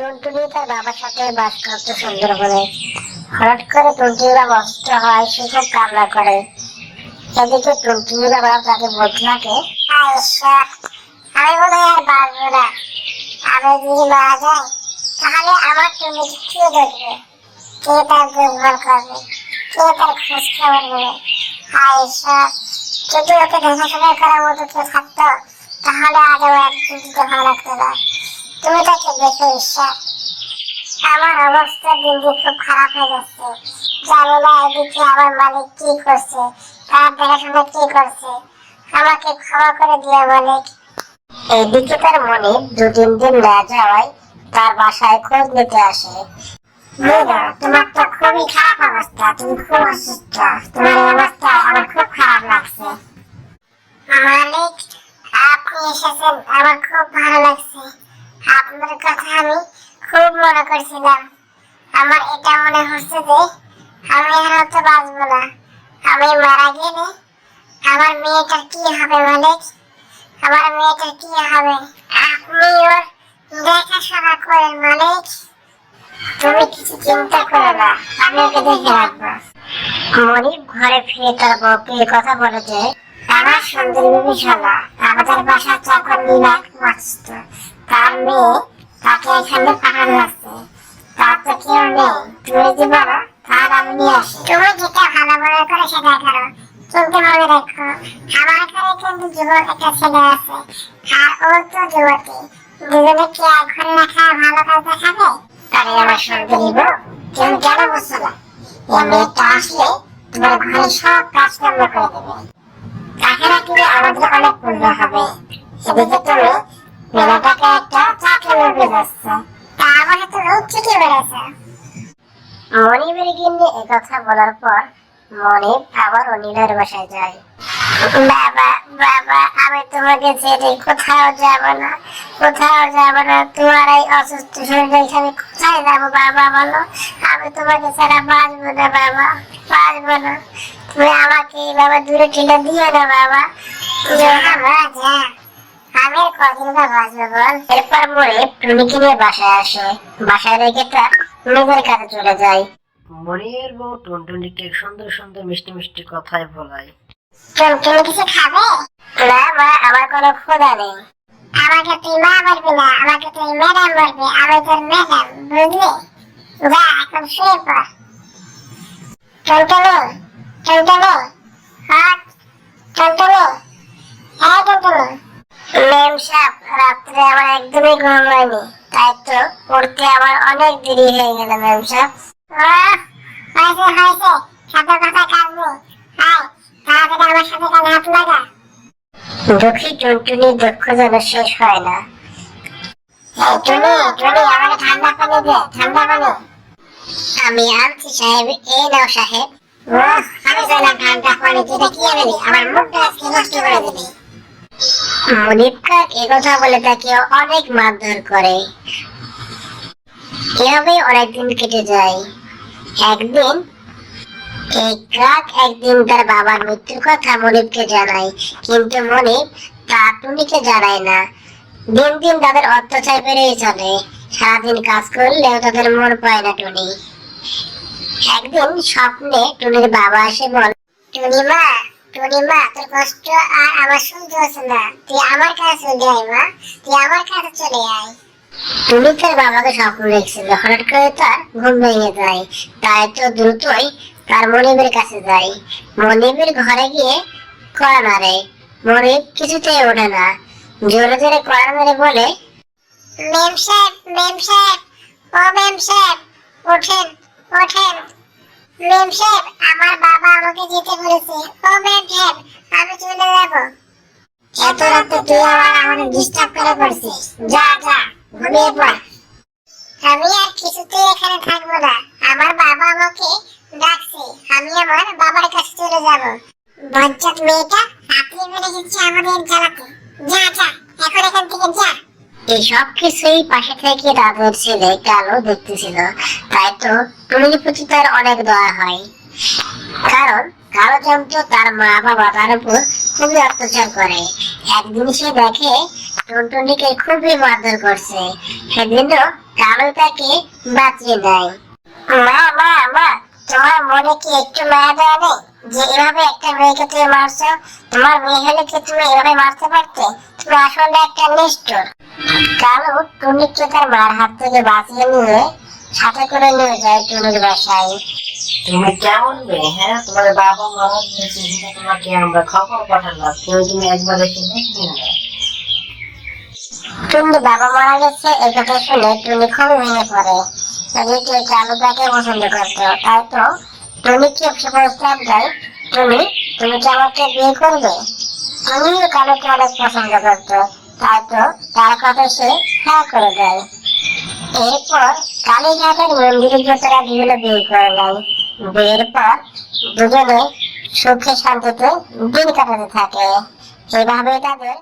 টুনটুনি তার বাবার সাথে বাস করতো সুন্দরবনে হঠাৎ করে টুনটুনি বাবা হয়, সে খুব কান্না করে। এদিকে টুনটুনি বাবা তাকে বলতে থাকে "হায় আমি হয় আর বাঁচবো না। আমি যদি মারা যাই, তাহলে আমার টুনিকে কে দেখবে কে তার দেখভাল করবে? কে তার খোঁজ খবর নেবে ঈশ্বর, যদি ওকে দেখাশোনা করার মতো কেউ থাকতো, তাহলে আজ আমার একদিকে ভালো লাগতো না। তুমি তাকে দেখো ঈশ্বর আমার অবস্থা দিন দিন খুব খারাপ হয়ে যাচ্ছে। জানি না এদিকে আমার মালিক কি করছে তার দেখাশোনা কি করছে। আমাকে ক্ষমা করে দিও মালিক। এদিকে তার মনে দু তিন দিন না যাওয়ায় তার বাসায় খোঁজ নিতে আসে। বুঝলো তোমার তো খুবই খারাপ অবস্থা তুমি খুব অসুস্থ। তোমার অবস্থা আমার খুব খারাপ লাগছে। মালিক আপনি এসেছেন আমার খুব ভালো লাগছে। আপনার কথা আমি খুব মনে করছিলাম। আমার এটা মনে হচ্ছে যে আমি আর তো বাঁচবো না। আমি মারা গেলে আমার মেয়েটার কি হবে, মালিক? আমার মেয়েটার কি হবে? আপনি ওর দেখাশোনা করেন, মালিক। তুমি কিছু চিন্তা করো না, আমি ওকে দেখে রাখব। মনিব ঘরে ফিরে তার বউকে কথা বলে যে, আমার সুন্দরী বিভীষণা, আমাদের বাসার চাকর নীলাক মাস্ত মেয়ে তাকে এখানে পাঠানো আছে তার তো কেউ নেই। তুমি যদি বলো, তাহলে আমি নিয়ে আসি। তুমি যেটা ভালো মনে করে সেটা করো। কিন্তু মনে রেখো, আমার ঘরে কিন্তু যুবক একটা ছেলে আছে। আর ও তো যুবতী। দুজনে কি এক ঘরে রাখা ভালো কাজ দেখাবে? আরে আমার সুন্দরী বউ তুমি কেন বুঝছ না? এই মেয়েটা আসলে তোমার ঘরে সব কাজ কর্ম করে দেবে। তাকে রাখলে আমাদের অনেক পুণ্য হবে। এদিকে তুমি মেলাটাকে একটা চাকরি মুরগি যাচ্ছ তা আমাকে তুমি ঠিকই বলেছ মনিবের গিন্নি একথা বলার পর মনিব আবার অনিলের বাসায় যায় বাবা বাবা আমি তোমাকে ছেড়ে কোথাও যাব না কোথাও যাব না তোমার এই অসুস্থ শরীর আমি কোথায় যাব বাবা বলো আমি তোমাকে ছাড়া বাঁচবো না বাবা বাঁচবো না তুমি আমাকে বাবা দূরে ঠেলে না বাবা আর কদিন বা বাঁচবো বল। এরপর মরে টুনিকে নিয়ে বাসায় আসে? বাসায় রেখে তার নিজের কাছে চলে যায় মরিয়ের বউ টুনটুনিকে সুন্দর সুন্দর মিষ্টি মিষ্টি কথায় বলায় টুনটুনি কিছু খাবে? না মা আমার কোনো ক্ষুধা নেই। আমাকে তুই মা বলবি না আমাকে তুই ম্যাডাম বলবি আমি তোর ম্যাডাম বুঝলি? যা এখন শুয়ে পড়। টুনটুনি টুনটুনি হাত টুনটুনি হ্যাঁ টুনটুনি ম্যাম সাহেব রাত্রে আমার একদমই ঘুম হয়নি। তাই তো পড়তে আমার অনেক দেরি হয়ে গেল ম্যাম সাহেব হয়েছে হয়েছে। সাথে কথা কাজ নেই। আয় তাড়াতাড়ি আমার সাথে কাজে হাত লাগা। দুঃখী টুনটুনি দুঃখ যেন শেষ হয় না। টুনি টুনি আমাকে ঠান্ডা পানি দে ঠান্ডা পানি। আমি আনছি সাহেব এই নাও সাহেব। আমি চাইলাম ঠান্ডা পানি দিতে কি আনবি আমার মুখটা আজকে নষ্ট করে দিবি একথা বলে তাকে অনেক মারধর করে। অনেকদিন কেটে যায়। একদিন, এই কাক একদিন তার বাবার মৃত্যুর কথা মনিবকে জানায়, কিন্তু মনিব তা টুনিকে জানায় না। দিন দিন তাদের অত্যাচার বেড়েই চলে। সারাদিন কাজ করলেও তাদের মন পায় না টুনি। একদিন স্বপ্নে টুনির বাবা এসে বল, টুনি মা মা তোর কষ্ট আর আমার সহ্য হচ্ছে না। তুই আমার কাছে চলে আয় মা। তুই আমার কাছে চলে আয়। টুনি তার বাবাকে স্বপ্ন দেখছিল হঠাৎ করে তার ঘুম ভেঙে যায়। তাই তো দ্রুতই তার মনিবের কাছে যায়। মনিবের ঘরে গিয়ে কড়া মারে। মনিব কিছুতেই ওঠে না। জোরে জোরে কড়া মেরে বলে মেম সাহেব মেম সাহেব ও মেম সাহেব ওঠেন ওঠেন। মেম সাহেব, আমার বাবা আমাকে যেতে বলেছে। ও মেম সাহেব আমি চলে যাব। এত রাতে তুই আবার আমাকে ডিস্টার্ব করে পড়ছিস। যা যা, ঘুমিয়ে পড়। আমি আর কিছুতেই এখানে থাকব না। আমার বাবা আমাকে ডাকছে। আমি আমার বাবার কাছে চলে যাব। বজ্জাত মেয়েটা রাত্রি বেড়ে যাচ্ছে আমাদের জ্বালাতে। যা যা, এখন এখান থেকে যা। এই সব কিছুই পাশে থেকে তাদের ছেলে কালো দেখতেছিল, তাই তো টুনির প্রতি তার অনেক দয়া হয়। কারণ কালো যন্ত্র তার মা বাবা তার উপর খুবই অত্যাচার করে। একদিন সে দেখে টুনটুনিকে খুবই মারধর করছে। সেদিনও কালো তাকে বাঁচিয়ে দেয়। মা মা মা, তোমার মনে কি একটু মায়া দেওয়া নেই? যে এভাবে একটা মেয়েকে তুমি মারছো, তোমার মেয়ে হলে কি তুমি এভাবে মারতে পারতে? তুমি আসলে একটা নিষ্ঠুর। কালো টুনিকে তার মার হাত থেকে বাঁচিয়ে নিয়ে সাথে করে নিয়ে যায় টুনির বাসায়? তুমি কেমন মেয়ে হ্যাঁ? তোমার বাবা গিয়েছে সেটা তোমাকে আমরা খবর পাঠালাম। কেউ তুমি একবার এসে দেখবে না টুনি বাবা মারা গেছে এই কথা শুনে টুনি খুবই ভেঙে পড়ে। এদিকে কালু তাকে পছন্দ করতো? তাই তো? টুনিকে প্রস্তাব দেয় টুনি তুমি কি আমাকে বিয়ে করবে? টুনিও কালুকে অনেক পছন্দ করতো। তো তার কথা সে হ্যাঁ করে দেয়। এরপর কালীঘাটের মন্দিরে তারা দুজনে বিয়ে করে নেয়। বিয়ের পর দুজনে সুখে শান্তিতে দিন কাটাতে থাকে। এভাবে তাদের